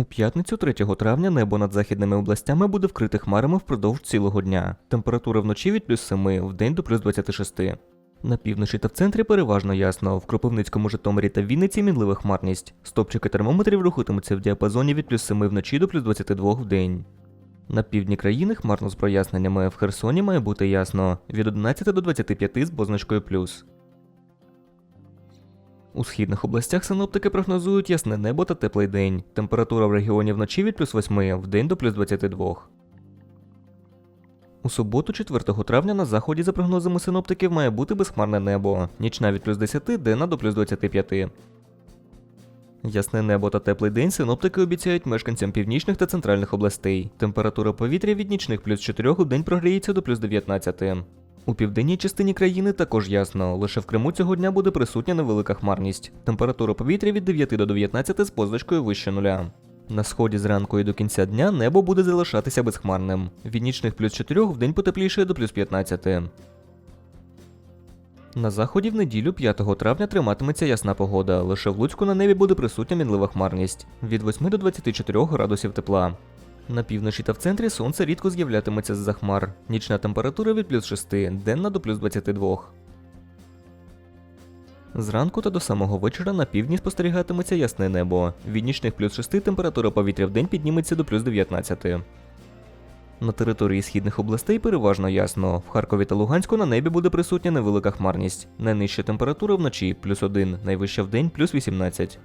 У п'ятницю 3 травня небо над західними областями буде вкрите хмарами впродовж цілого дня. Температура вночі від плюс 7, в день до плюс 26. На півночі та в центрі переважно ясно. В Кропивницькому Житомирі та Вінниці мінлива хмарність. Стопчики термометрів рухатимуться в діапазоні від плюс 7 вночі до плюс 22 в день. На півдні країни хмарно з проясненнями. В Херсоні має бути ясно від 11 до 25 з позначкою плюс. У східних областях синоптики прогнозують ясне небо та теплий день. Температура в регіоні вночі від плюс 8, в день до плюс 22. У суботу, 4 травня, на заході, за прогнозами синоптиків, має бути безхмарне небо. Нічна від плюс 10, денна до плюс 25. Ясне небо та теплий день синоптики обіцяють мешканцям північних та центральних областей. Температура повітря від нічних плюс 4 у день прогріється до плюс 19. У південній частині країни також ясно, лише в Криму цього дня буде присутня невелика хмарність. Температура повітря від 9 до 19 з позначкою вище нуля. На сході зранку і до кінця дня небо буде залишатися безхмарним. Від нічних плюс 4 в день потепліше до плюс 15. На заході в неділю 5 травня триматиметься ясна погода. Лише в Луцьку на небі буде присутня мінлива хмарність від 8 до 24 градусів тепла. На півночі та в центрі сонце рідко з'являтиметься з-за хмар. Нічна температура від плюс 6, денна до плюс 22. Зранку та до самого вечора на півдні спостерігатиметься ясне небо. Від нічних плюс 6 температура повітря в день підніметься до плюс 19. На території східних областей переважно ясно. В Харкові та Луганську на небі буде присутня невелика хмарність. Найнижча температура вночі плюс 1, найвища в день плюс 18.